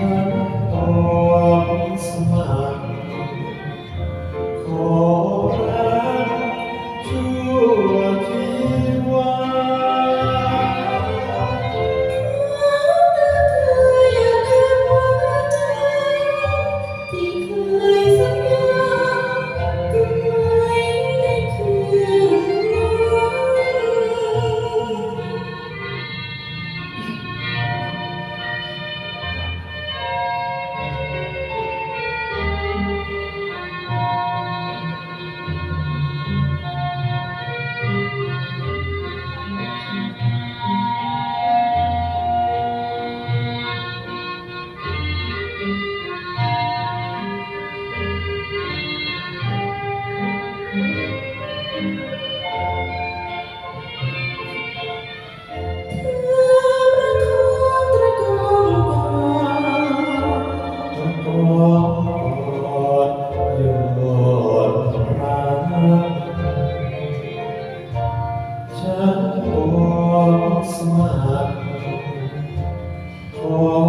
Amen. ฉันบอกสมัครขอ